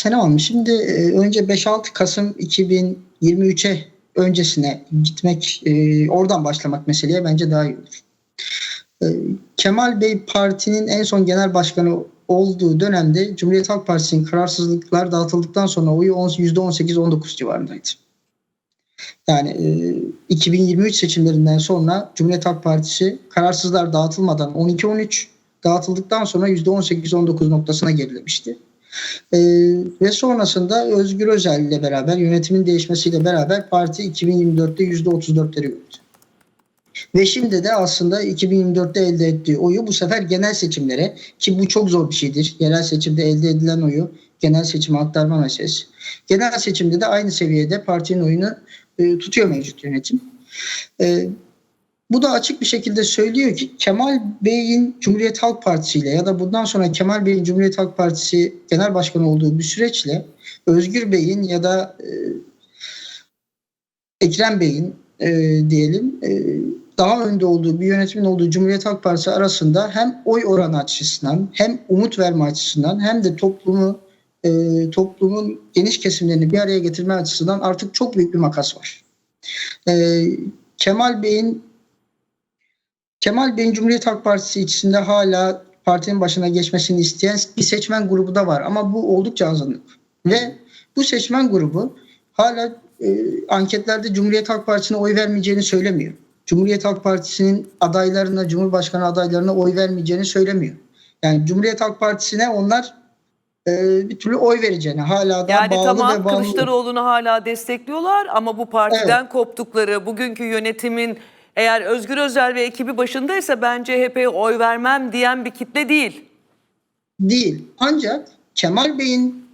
sene olmuş. Şimdi e, önce 5-6 Kasım 2023'e öncesine gitmek, e, oradan başlamak meseleye bence daha iyi olur. E, Kemal Bey partinin en son genel başkanı olduğu dönemde Cumhuriyet Halk Partisi'nin kararsızlıklar dağıtıldıktan sonra oyu on- %18-19 civarındaydı. Yani e, 2023 seçimlerinden sonra Cumhuriyet Halk Partisi kararsızlar dağıtılmadan 12-13 dağıtıldıktan sonra %18-19 noktasına gerilemişti. E, ve sonrasında Özgür Özel ile beraber yönetimin değişmesiyle beraber parti 2024'te %34'leri gördü. Ve şimdi de aslında 2024'te elde ettiği oyu bu sefer genel seçimlere ki bu çok zor bir şeydir. Yerel seçimde elde edilen oyu genel seçime aktarma meselesi. Genel seçimde de aynı seviyede partinin oyunu e, tutuyor mevcut yönetim. E, bu da açık bir şekilde söylüyor ki Kemal Bey'in Cumhuriyet Halk Partisi ile ya da bundan sonra Kemal Bey'in Cumhuriyet Halk Partisi genel başkanı olduğu bir süreçle Özgür Bey'in ya da e, Ekrem Bey'in e, diyelim e, daha önde olduğu bir yönetimin olduğu Cumhuriyet Halk Partisi arasında hem oy oranı açısından hem umut verme açısından hem de toplumu e, toplumun geniş kesimlerini bir araya getirme açısından artık çok büyük bir makas var. E, Kemal Bey'in Kemal Bey'in Cumhuriyet Halk Partisi içinde hala partinin başına geçmesini isteyen bir seçmen grubu da var ama bu oldukça azınlık. Ve bu seçmen grubu hala e, anketlerde Cumhuriyet Halk Partisi'ne oy vermeyeceğini söylemiyor. Cumhuriyet Halk Partisi'nin adaylarına, Cumhurbaşkanı adaylarına oy vermeyeceğini söylemiyor. Yani Cumhuriyet Halk Partisi'ne onlar e, bir türlü oy vereceğini hala da Yani bağlı tamam ve bağlı. Kılıçdaroğlu'nu hala destekliyorlar ama bu partiden koptukları, bugünkü yönetimin eğer Özgür Özel ve ekibi başındaysa ben CHP'ye oy vermem diyen bir kitle değil. değil. Ancak Kemal Bey'in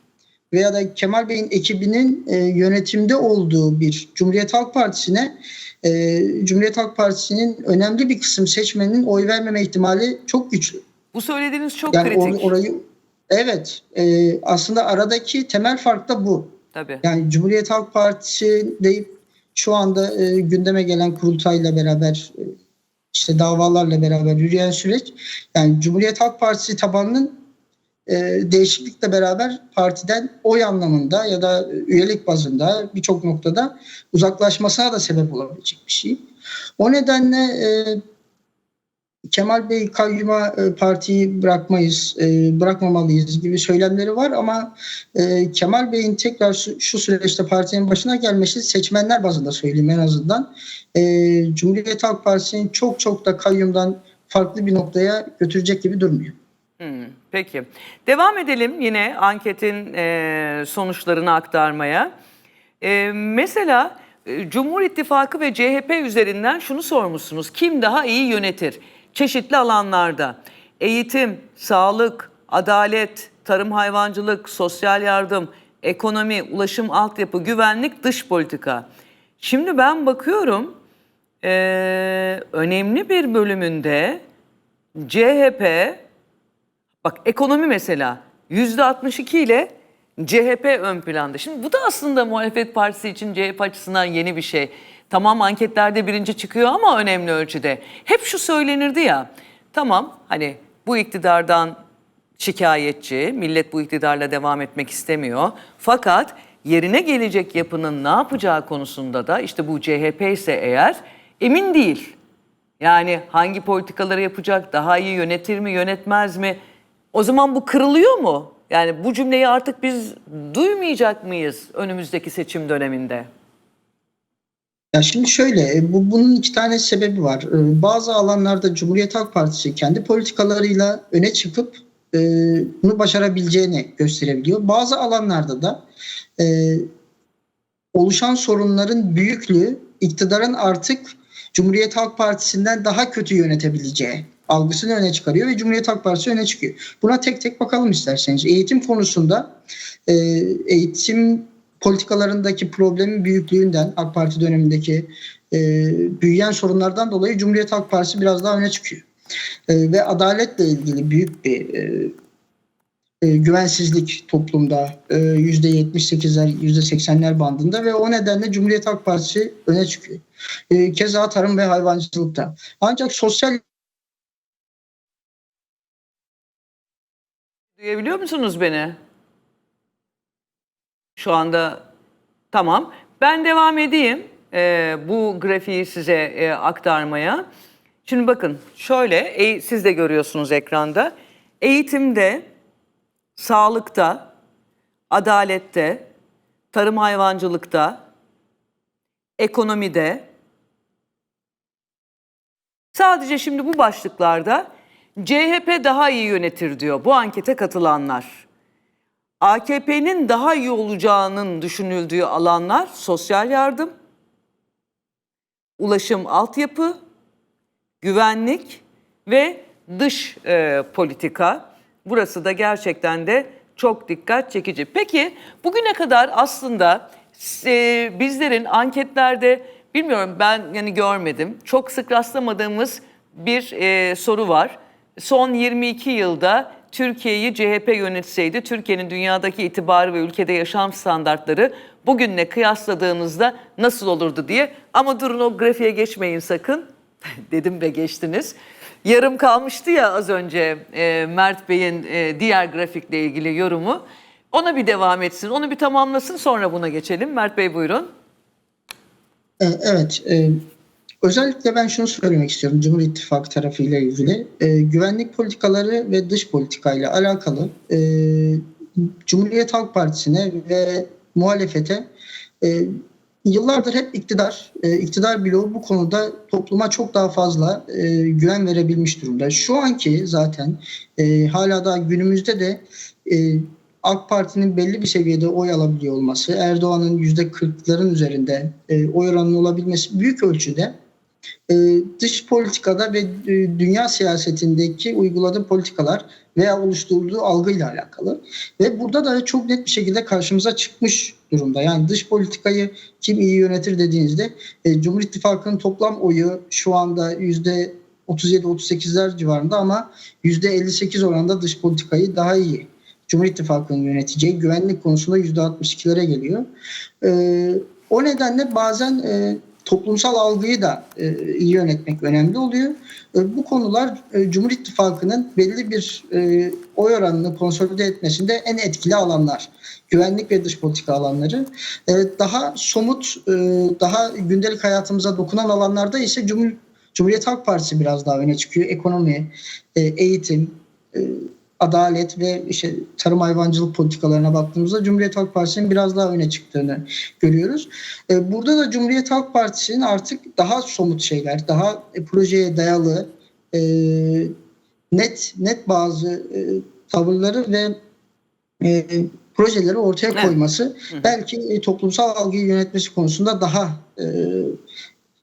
veya da Kemal Bey'in ekibinin e, yönetimde olduğu bir Cumhuriyet Halk Partisi'ne e, Cumhuriyet Halk Partisi'nin önemli bir kısım seçmeninin oy vermeme ihtimali çok güçlü. Bu söylediğiniz çok Yani kritik. or- orayı evet e, aslında aradaki temel fark da bu. Tabii. Yani Cumhuriyet Halk Partisi deyip şu anda e, gündeme gelen kurultayla beraber e, işte davalarla beraber yürüyen süreç yani Cumhuriyet Halk Partisi tabanının e, değişiklikle beraber partiden oy anlamında ya da üyelik bazında birçok noktada uzaklaşmasına da sebep olabilecek bir şey. O nedenle e, Kemal Bey kayyuma e, partiyi bırakmayız, e, bırakmamalıyız gibi söylemleri var ama e, Kemal Bey'in tekrar şu, süreçte partinin başına gelmesi seçmenler bazında söyleyeyim en azından. Cumhuriyet Halk Partisi'nin çok çok da kayyumdan farklı bir noktaya götürecek gibi durmuyor. Hmm, peki. Devam edelim yine anketin sonuçlarını aktarmaya. Mesela Cumhur İttifakı ve CHP üzerinden şunu sormuşsunuz. Kim daha iyi yönetir? Çeşitli alanlarda. Eğitim, sağlık, adalet, tarım hayvancılık, sosyal yardım, ekonomi, ulaşım altyapı, güvenlik, dış politika. Şimdi ben bakıyorum e, önemli bir bölümünde CHP Bak ekonomi mesela yüzde 62 ile CHP ön planda. Şimdi bu da aslında muhalefet partisi için CHP açısından yeni bir şey. Tamam anketlerde birinci çıkıyor ama önemli ölçüde. Hep şu söylenirdi ya. Tamam hani bu iktidardan şikayetçi, millet bu iktidarla devam etmek istemiyor. Fakat yerine gelecek yapının ne yapacağı konusunda da işte bu CHP ise eğer emin değil. Yani hangi politikaları yapacak, daha iyi yönetir mi, yönetmez mi? O zaman bu kırılıyor mu? Yani bu cümleyi artık biz duymayacak mıyız önümüzdeki seçim döneminde? Ya şimdi şöyle, e, bu bunun iki tane sebebi var. E, Bazı alanlarda Cumhuriyet Halk Partisi kendi politikalarıyla öne çıkıp e, bunu başarabileceğini gösterebiliyor. Bazı alanlarda da e, oluşan sorunların büyüklüğü iktidarın artık Cumhuriyet Halk Partisi'nden daha kötü yönetebileceği algısını öne çıkarıyor ve Cumhuriyet Halk Partisi öne çıkıyor. Buna tek tek bakalım isterseniz. Eğitim konusunda e, eğitim politikalarındaki problemin büyüklüğünden AK Parti dönemindeki e, büyüyen sorunlardan dolayı Cumhuriyet Halk Partisi biraz daha öne çıkıyor. E, ve adaletle ilgili büyük bir e, e, güvensizlik toplumda e, %78'ler %80'ler bandında ve o nedenle Cumhuriyet Halk Partisi öne çıkıyor. E, keza tarım ve hayvancılıkta. Ancak sosyal Duyabiliyor musunuz beni? Şu anda tamam. Ben devam edeyim e, bu grafiği size e, aktarmaya. Şimdi bakın şöyle e, siz de görüyorsunuz ekranda. Eğitimde, sağlıkta, adalette, tarım hayvancılıkta, ekonomide, sadece şimdi bu başlıklarda CHP daha iyi yönetir diyor bu ankete katılanlar. AKP'nin daha iyi olacağının düşünüldüğü alanlar sosyal yardım, ulaşım altyapı, güvenlik ve dış e, politika. Burası da gerçekten de çok dikkat çekici. Peki bugüne kadar aslında e, bizlerin anketlerde bilmiyorum ben yani görmedim. Çok sık rastlamadığımız bir e, soru var. Son 22 yılda Türkiye'yi CHP yönetseydi Türkiye'nin dünyadaki itibarı ve ülkede yaşam standartları bugünle kıyasladığınızda nasıl olurdu diye. Ama durun o grafiğe geçmeyin sakın. Dedim ve geçtiniz. Yarım kalmıştı ya az önce e, Mert Bey'in e, diğer grafikle ilgili yorumu. Ona bir devam etsin, onu bir tamamlasın sonra buna geçelim. Mert Bey buyurun. E, Evet. e, Özellikle ben şunu söylemek istiyorum Cumhur İttifakı tarafıyla ilgili. E, güvenlik politikaları ve dış politikayla alakalı e, Cumhuriyet Halk Partisi'ne ve muhalefete e, yıllardır hep iktidar, e, iktidar bloğu bu konuda topluma çok daha fazla e, güven verebilmiş durumda. Şu anki zaten e, hala da günümüzde de e, AK Parti'nin belli bir seviyede oy alabiliyor olması, Erdoğan'ın %40'ların üzerinde e, oy oranının olabilmesi büyük ölçüde dış politikada ve e, dünya siyasetindeki uyguladığı politikalar veya oluşturduğu algıyla alakalı. Ve burada da çok net bir şekilde karşımıza çıkmış durumda. Yani dış politikayı kim iyi yönetir dediğinizde e, Cumhur İttifakı'nın toplam oyu şu anda yüzde 37-38'ler civarında ama yüzde 58 oranında dış politikayı daha iyi Cumhur İttifakı'nın yöneteceği güvenlik konusunda %62'lere geliyor. Ee, o nedenle bazen e, toplumsal algıyı da e, iyi yönetmek önemli oluyor. E, bu konular e, Cumhur İttifakı'nın belli bir e, oy oranını konsolide etmesinde en etkili alanlar. Güvenlik ve dış politika alanları. E, daha somut, e, daha gündelik hayatımıza dokunan alanlarda ise Cumhur, Cumhuriyet Halk Partisi biraz daha öne çıkıyor. Ekonomi, e, eğitim, e, adalet ve işte tarım hayvancılık politikalarına baktığımızda Cumhuriyet Halk Partisi'nin biraz daha öne çıktığını görüyoruz. E, Burada da Cumhuriyet Halk Partisi'nin artık daha somut şeyler, daha e, projeye dayalı, e, net net bazı tavırları ve projeleri ortaya Evet. koyması belki toplumsal algıyı yönetmesi konusunda daha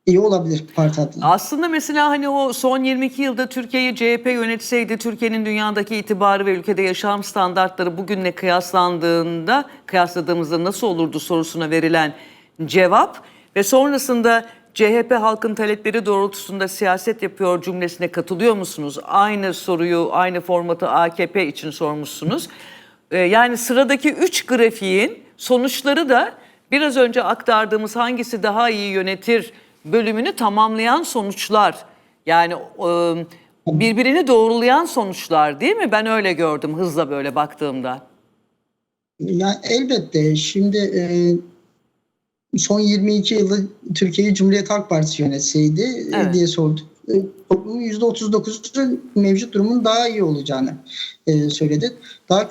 iyi olabilir parti adına. Aslında mesela hani o son 22 yılda Türkiye'yi CHP yönetseydi Türkiye'nin dünyadaki itibarı ve ülkede yaşam standartları bugünle kıyaslandığında kıyasladığımızda nasıl olurdu sorusuna verilen cevap ve sonrasında CHP halkın talepleri doğrultusunda siyaset yapıyor cümlesine katılıyor musunuz? Aynı soruyu, aynı formatı AKP için sormuşsunuz. Ee, Yani sıradaki 3 grafiğin sonuçları da biraz önce aktardığımız hangisi daha iyi yönetir bölümünü tamamlayan sonuçlar. Yani e, birbirini doğrulayan sonuçlar değil mi? Ben öyle gördüm hızla böyle baktığımda. Yani elbette şimdi e, son 22 yılda Türkiye'yi Cumhuriyet Halk Partisi yönetseydi Evet. diye sorduk. E, toplumun %39'u mevcut durumun daha iyi olacağını söyledi. Daha